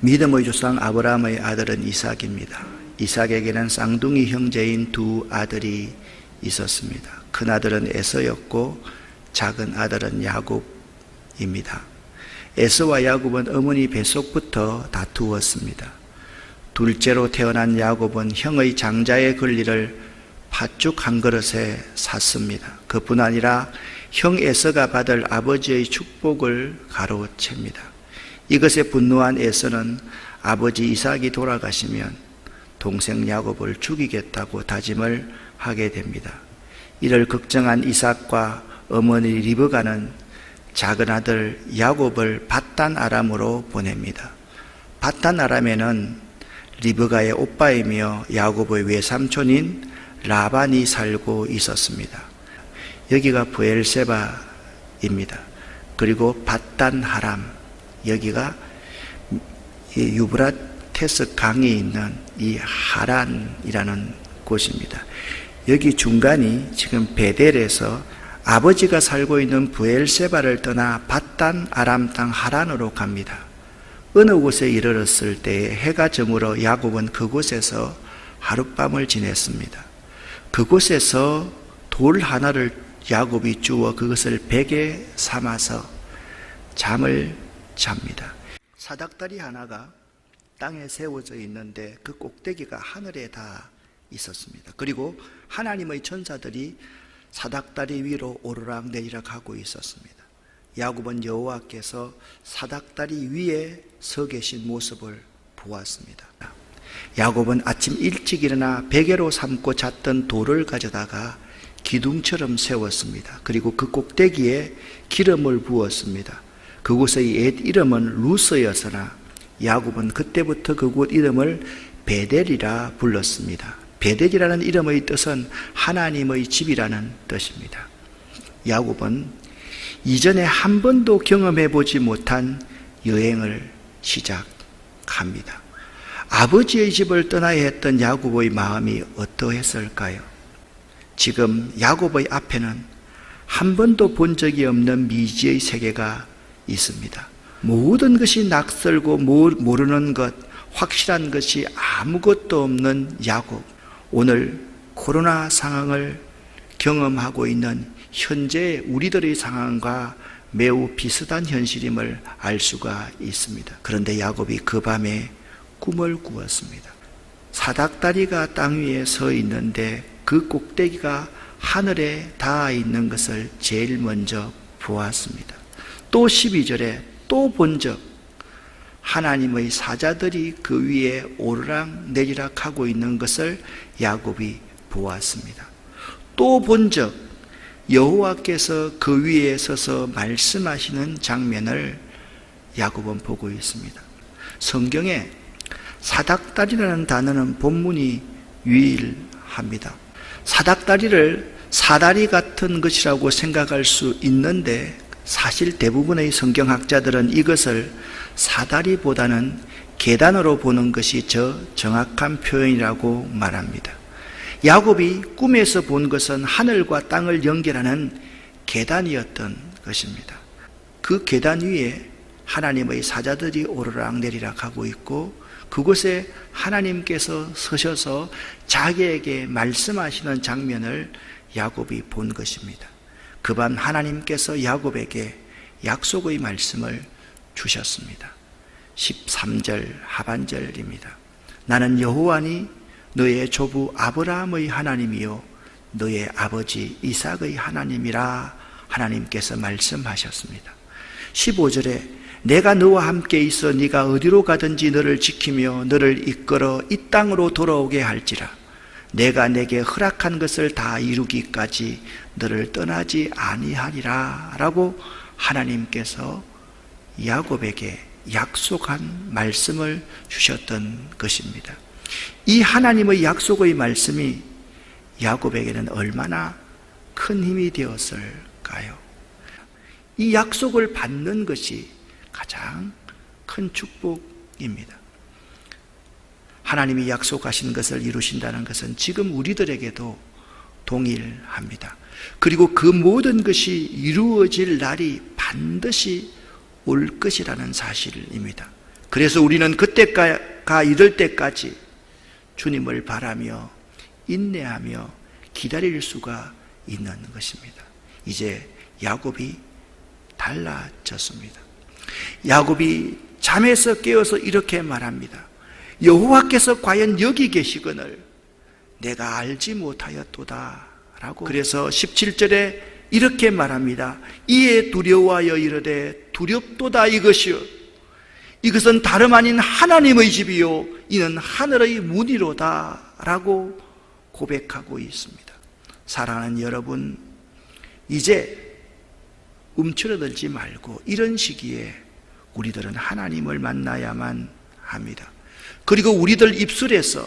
믿음의 조상 아브라함의 아들은 이삭입니다. 이삭에게는 쌍둥이 형제인 두 아들이 있었습니다. 큰 아들은 에서였고 작은 아들은 야곱입니다. 에서와 야곱은 어머니 뱃속부터 다투었습니다. 둘째로 태어난 야곱은 형의 장자의 권리를 팥죽 한 그릇에 샀습니다. 그뿐 아니라 형 에서가 받을 아버지의 축복을 가로챕니다. 이것에 분노한 에서는 아버지 이삭이 돌아가시면 동생 야곱을 죽이겠다고 다짐을 하게 됩니다. 이를 걱정한 이삭과 어머니 리브가는 작은 아들 야곱을 바단 아람으로 보냅니다. 바단 아람에는 리브가의 오빠이며 야곱의 외삼촌인 라반이 살고 있었습니다. 여기가 부엘세바입니다. 그리고 바단 하람 여기가 이 유브라테스 강이 있는 이 하란이라는 곳입니다. 여기 중간이 지금 베델에서 아버지가 살고 있는 부엘세바를 떠나 바단 아람 땅 하란으로 갑니다. 어느 곳에 이르렀을 때 해가 저물어 야곱은 그곳에서 하룻밤을 지냈습니다. 그곳에서 돌 하나를 야곱이 주워 그것을 베개 삼아서 잠을 잡니다. 사닥다리 하나가 땅에 세워져 있는데 그 꼭대기가 하늘에 다 있었습니다. 그리고 하나님의 천사들이 사닥다리 위로 오르락 내리락 하고 있었습니다. 야곱은 여호와께서 사닥다리 위에 서 계신 모습을 보았습니다. 야곱은 아침 일찍 일어나 베개로 삼고 잤던 돌을 가져다가 기둥처럼 세웠습니다. 그리고 그 꼭대기에 기름을 부었습니다. 그곳의 옛 이름은 루스였으나 야곱은 그때부터 그곳 이름을 베델이라 불렀습니다. 베델이라는 이름의 뜻은 하나님의 집이라는 뜻입니다. 야곱은 이전에 한 번도 경험해 보지 못한 여행을 시작합니다. 아버지의 집을 떠나야 했던 야곱의 마음이 어떠했을까요? 지금 야곱의 앞에는 한 번도 본 적이 없는 미지의 세계가 있습니다. 모든 것이 낯설고 모르는 것, 확실한 것이 아무것도 없는 야곱. 오늘 코로나 상황을 경험하고 있는 현재 우리들의 상황과 매우 비슷한 현실임을 알 수가 있습니다. 그런데 야곱이 그 밤에 꿈을 꾸었습니다. 사닥다리가 땅 위에 서 있는데 그 꼭대기가 하늘에 닿아 있는 것을 제일 먼저 보았습니다. 또 12절에 또 본적 하나님의 사자들이 그 위에 오르락 내리락 하고 있는 것을 야곱이 보았습니다. 또 본적 여호와께서 그 위에 서서 말씀하시는 장면을 야곱은 보고 있습니다. 성경에 사닥다리라는 단어는 본문이 유일합니다. 사닥다리를 사다리 같은 것이라고 생각할 수 있는데 사실 대부분의 성경학자들은 이것을 사다리보다는 계단으로 보는 것이 저 정확한 표현이라고 말합니다. 야곱이 꿈에서 본 것은 하늘과 땅을 연결하는 계단이었던 것입니다. 그 계단 위에 하나님의 사자들이 오르락 내리락 하고 있고 그곳에 하나님께서 서셔서 자기에게 말씀하시는 장면을 야곱이 본 것입니다. 그 밤 하나님께서 야곱에게 약속의 말씀을 주셨습니다. 13절 하반절입니다. 나는 여호와니 너의 조부 아브라함의 하나님이요 너의 아버지 이삭의 하나님이라 하나님께서 말씀하셨습니다. 15절에 내가 너와 함께 있어 네가 어디로 가든지 너를 지키며 너를 이끌어 이 땅으로 돌아오게 할지라 내가 내게 허락한 것을 다 이루기까지 너를 떠나지 아니하리라 라고 하나님께서 야곱에게 약속한 말씀을 주셨던 것입니다. 이 하나님의 약속의 말씀이 야곱에게는 얼마나 큰 힘이 되었을까요? 이 약속을 받는 것이 가장 큰 축복입니다. 하나님이 약속하신 것을 이루신다는 것은 지금 우리들에게도 동일합니다. 그리고 그 모든 것이 이루어질 날이 반드시 올 것이라는 사실입니다. 그래서 우리는 그때가 이럴 때까지 주님을 바라며 인내하며 기다릴 수가 있는 것입니다. 이제 야곱이 달라졌습니다. 야곱이 잠에서 깨어서 이렇게 말합니다. 여호와께서 과연 여기 계시거늘 내가 알지 못하였도다. 라고 그래서 17절에 이렇게 말합니다. 이에 두려워하여 이르되 두렵도다 이것이요. 이것은 다름 아닌 하나님의 집이요. 이는 하늘의 문이로다. 라고 고백하고 있습니다. 사랑하는 여러분, 이제 움츠러들지 말고 이런 시기에 우리들은 하나님을 만나야만 합니다. 그리고 우리들 입술에서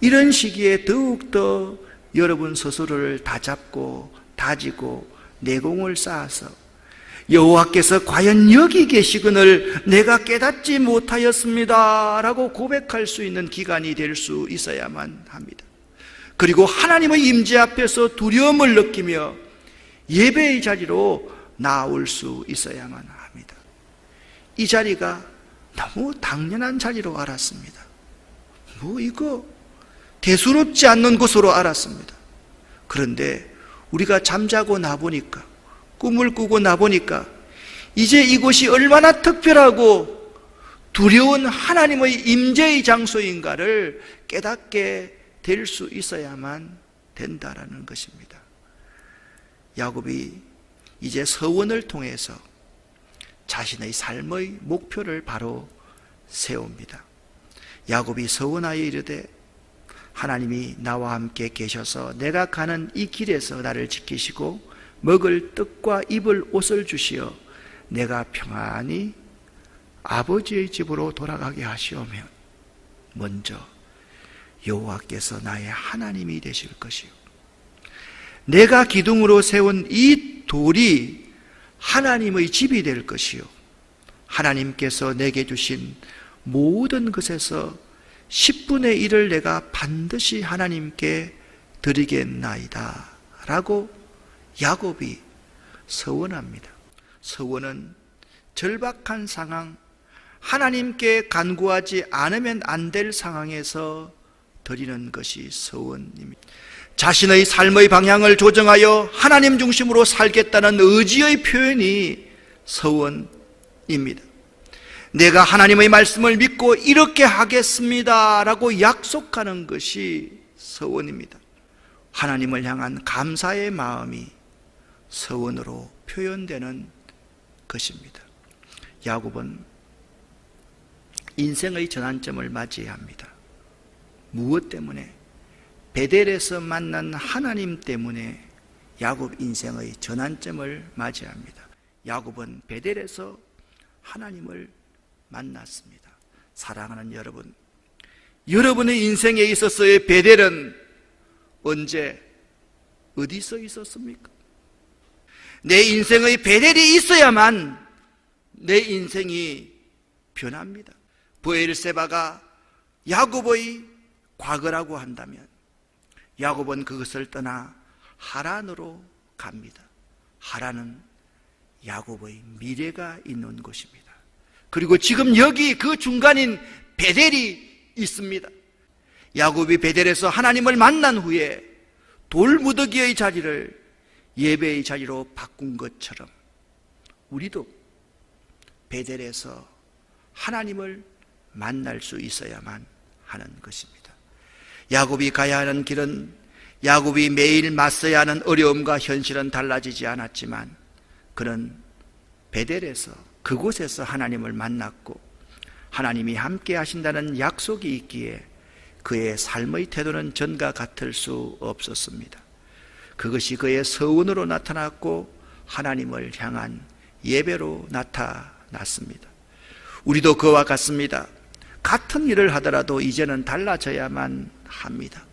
이런 시기에 더욱더 여러분 스스로를 다잡고 다지고 내공을 쌓아서 여호와께서 과연 여기 계시거늘 내가 깨닫지 못하였습니다. 라고 고백할 수 있는 기간이 될 수 있어야만 합니다. 그리고 하나님의 임재 앞에서 두려움을 느끼며 예배의 자리로 나올 수 있어야만 합니다. 이 자리가 너무 당연한 자리로 알았습니다. 뭐 이거 대수롭지 않는 것으로 알았습니다. 그런데 우리가 잠자고 나보니까 꿈을 꾸고 나보니까 이제 이곳이 얼마나 특별하고 두려운 하나님의 임재의 장소인가를 깨닫게 될 수 있어야만 된다라는 것입니다. 야곱이 이제 서원을 통해서 자신의 삶의 목표를 바로 세웁니다. 야곱이 서원하여 이르되 하나님이 나와 함께 계셔서 내가 가는 이 길에서 나를 지키시고 먹을 떡과 입을 옷을 주시어 내가 평안히 아버지의 집으로 돌아가게 하시오며 먼저 여호와께서 나의 하나님이 되실 것이요 내가 기둥으로 세운 이 돌이 하나님의 집이 될 것이요 하나님께서 내게 주신 모든 것에서 10분의 1을 내가 반드시 하나님께 드리겠나이다. 라고 야곱이 서원합니다. 서원은 절박한 상황, 하나님께 간구하지 않으면 안 될 상황에서 드리는 것이 서원입니다. 자신의 삶의 방향을 조정하여 하나님 중심으로 살겠다는 의지의 표현이 서원입니다. 내가 하나님의 말씀을 믿고 이렇게 하겠습니다. 라고 약속하는 것이 서원입니다. 하나님을 향한 감사의 마음이 서원으로 표현되는 것입니다. 야곱은 인생의 전환점을 맞이합니다. 무엇 때문에? 베델에서 만난 하나님 때문에 야곱 인생의 전환점을 맞이합니다. 야곱은 베델에서 하나님을 만났습니다. 사랑하는 여러분, 여러분의 인생에 있어서의 베델은 언제 어디서 있었습니까? 내 인생의 베델이 있어야만 내 인생이 변합니다. 부엘세바가 야곱의 과거라고 한다면 야곱은 그것을 떠나 하란으로 갑니다. 하란은 야곱의 미래가 있는 곳입니다. 그리고 지금 여기 그 중간인 베델이 있습니다. 야곱이 베델에서 하나님을 만난 후에 돌무더기의 자리를 예배의 자리로 바꾼 것처럼 우리도 베델에서 하나님을 만날 수 있어야만 하는 것입니다. 야곱이 가야 하는 길은 야곱이 매일 맞서야 하는 어려움과 현실은 달라지지 않았지만 그는 베델에서 그곳에서 하나님을 만났고 하나님이 함께 하신다는 약속이 있기에 그의 삶의 태도는 전과 같을 수 없었습니다. 그것이 그의 서운으로 나타났고 하나님을 향한 예배로 나타났습니다. 우리도 그와 같습니다. 같은 일을 하더라도 이제는 달라져야만 합니다.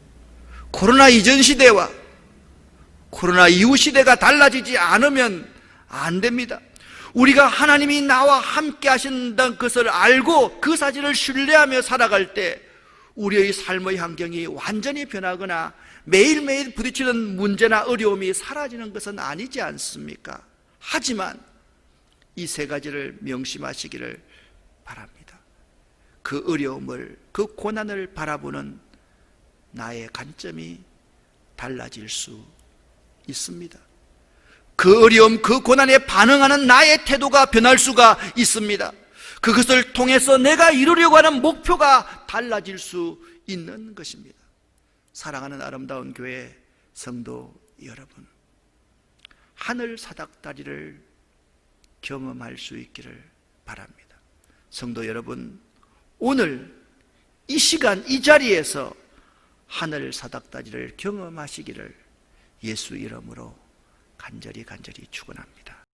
코로나 이전 시대와 코로나 이후 시대가 달라지지 않으면 안 됩니다. 우리가 하나님이 나와 함께 하신다는 것을 알고 그 사실을 신뢰하며 살아갈 때 우리의 삶의 환경이 완전히 변하거나 매일매일 부딪히는 문제나 어려움이 사라지는 것은 아니지 않습니까? 하지만 이 세 가지를 명심하시기를 바랍니다. 그 어려움을, 그 고난을 바라보는 나의 관점이 달라질 수 있습니다. 그 어려움, 그 고난에 반응하는 나의 태도가 변할 수가 있습니다. 그것을 통해서 내가 이루려고 하는 목표가 달라질 수 있는 것입니다. 사랑하는 아름다운 교회 성도 여러분, 하늘 사닥다리를 경험할 수 있기를 바랍니다. 성도 여러분, 오늘 이 시간 이 자리에서 하늘 사닥다리를 경험하시기를 예수 이름으로 간절히 간절히 축원합니다.